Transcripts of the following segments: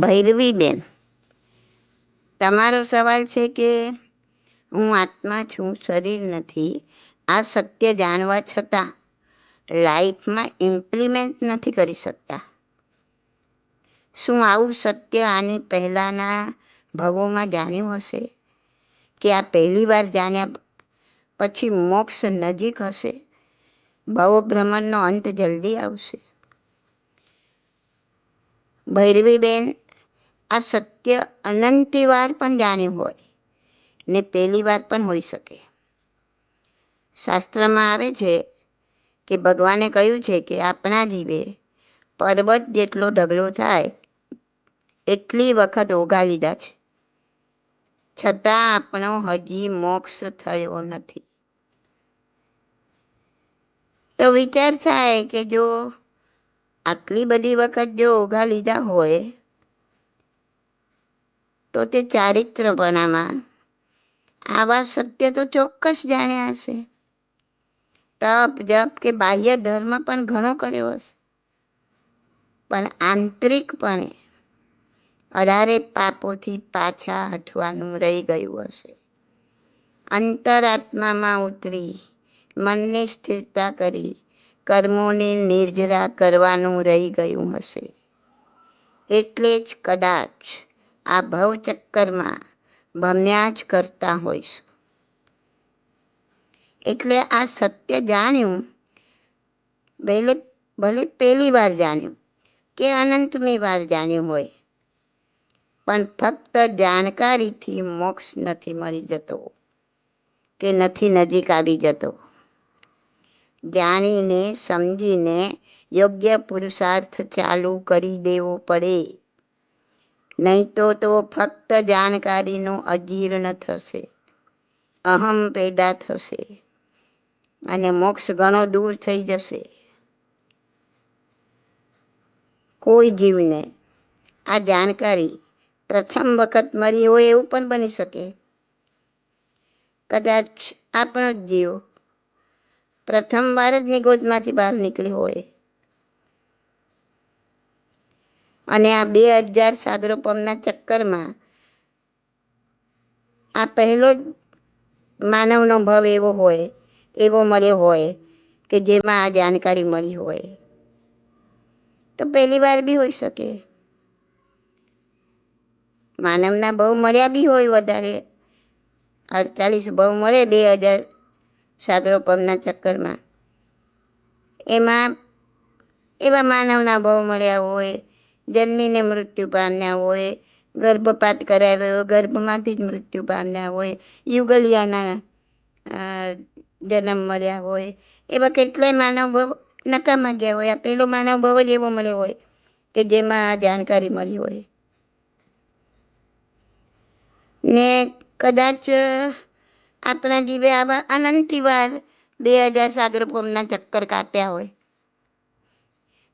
ભૈરવીબેન. તમારો સવાલ છે કે હું આત્મા છું, શરીર નથી. આ સત્ય જાણવા છતાં લાઈફમાં ઇમ્પ્લિમેન્ટ નથી કરી શકતા. શું આવું સત્ય આની પહેલાના ભવોમાં જાણ્યું હશે? કે આ પહેલી વાર જાણ્યા પછી મોક્ષ નજીક હશે? ભવો ભ્રમણનો અંત જલ્દી આવશે. ભૈરવીબેન આ સત્ય અનંતી વાર પણ જાણ્યું હોય ને પહેલી વાર પણ હોઈ શકે. શાસ્ત્રમાં આવે છે કે ભગવાને કહ્યું છે કે આપણા જીવે પર્વત જેટલો ઢગલો થાય, એટલી વખત ઓગા લીધા છે. છતાં આપણો હજી મોક્ષ થયો નથી. તો વિચાર થાય કે જો આટલી બધી વખત જો ઓઘા લીધા હોય તો તે ચારિત્રપણામાં આવા સત્ય તો ચોક્કસ જાણ્યા હશે. તપ, જપ કે બાહ્ય ધર્મ પણ ઘણો કર્યો હશે. પણ આંતરિકપણે અઢારે પાપોથી પાછા હટવાનું રહી ગયું હશે. અંતરાત્મામાં ઉતરી મનની સ્થિરતા કરી કર્મોની નિર્જરા કરવાનું રહી ગયું હશે. એટલે જ કદાચ આ ભવચક્કરમાં ભમ્યા જ કરતા હોઈશ. એટલે આ સત્ય જાણ્યું, ભલે ભલે પહેલી વાર જાણ્યું કે અનંતમી વાર જાણ્યું હોય, પણ ફક્ત જાણકારીથી મોક્ષ નથી મળી જતો કે નથી નજીક આવી જતો. જાણીને, સમજીને યોગ્ય પુરુષાર્થ ચાલુ કરી દેવો પડે. નહીં તો તો ફક્ત જાણકારીનું અજીર્ણ થશે. અહમ પેદા થશે. અને મોક્ષ ઘણો દૂર થઈ જશે. કોઈ જીવને આ જાણકારી પ્રથમ વખત મળી હોય એવું પણ બની શકે. કદાચ આપણો જ જીવ પ્રથમ વાર જ નિગોદમાંથી બહાર નીકળ્યો હોય. અને આ બે હજાર સાગરોપમના ચક્કરમાં આ પહેલો જ માનવનો ભવ એવો હોય, એવો મળ્યો હોય કે જેમાં આ જાણકારી મળી હોય. તો પહેલી વાર બી હોઈ શકે. માનવના ભાવ મળ્યા બી હોય વધારે. અડતાલીસ ભાવ મળે બે હજાર સાગરોપમના ચક્કરમાં. એમાં એવા માનવના ભાવ મળ્યા હોય જન્મીને મૃત્યુ પામ્યા હોય, ગર્ભપાત કરાવ્યો ગર્ભમાંથી જ મૃત્યુ પામ્યા હોય, યુગલિયાના જન્મ મળ્યા હોય, એવા કેટલાય માનવ નકામા ગયા હોય. પેલો માનવ ભાવ જ એવો મળ્યો હોય કે જેમાં આ જાણકારી મળી હોય. ને કદાચ આપણા જીવે આવા અનંતિવાર બે હજાર સાગરપોમના ચક્કર કાપ્યા હોય.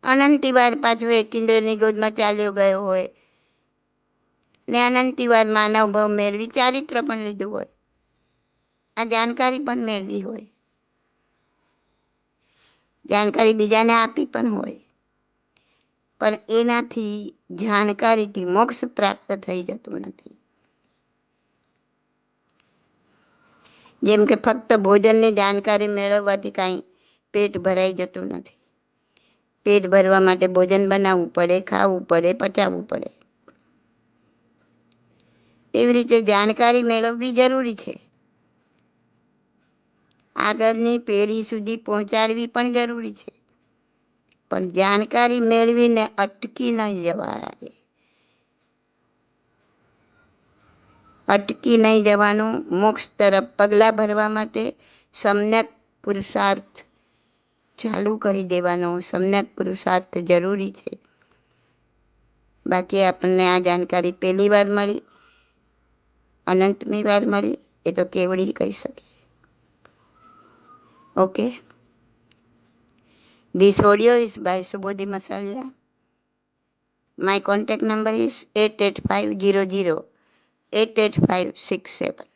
અનંતી વાર પાછો એક ઇન્દ્રની ગોદમાં ચાલ્યો ગયો હોય. ને અનંતી વાર માનવ ભાવ મેળવી, ચારિત્ર પણ લીધું હોય. આ જાણકારી પણ મેળવી હોય. જાણકારી બીજાને આપી પણ હોય. પણ એનાથી જાણકારીથી મોક્ષ પ્રાપ્ત થઈ જતું નથી. જેમ કે ફક્ત ભોજનની જાણકારી મેળવવાથી કાંઈ પેટ ભરાઈ જતું નથી. પેટ ભરવા માટે ભોજન બનાવવું પડે, ખાવું પડે, પચાવવું પડે. એવી રીતે જાણકારી મેળવવી જરૂરી છે. આગળની પેઢી સુધી પહોંચાડવી પણ જરૂરી છે. પણ જાણકારી મેળવીને અટકી નહીં જવાય. અટકી નહીં જવાનું મોક્ષ તરફ પગલાં ભરવા માટે સમ્યક પુરુષાર્થ ચાલુ કરી દેવાનો સમ્યક પુરુષાર્થ જરૂરી છે બાકી આપણને આ જાણકારી પહેલી વાર મળી, અનંતમી વાર મળી, એ તો કેવડી કહી શકે okay This audio is by Subodhi Masalia. My contact number is 88500 88567.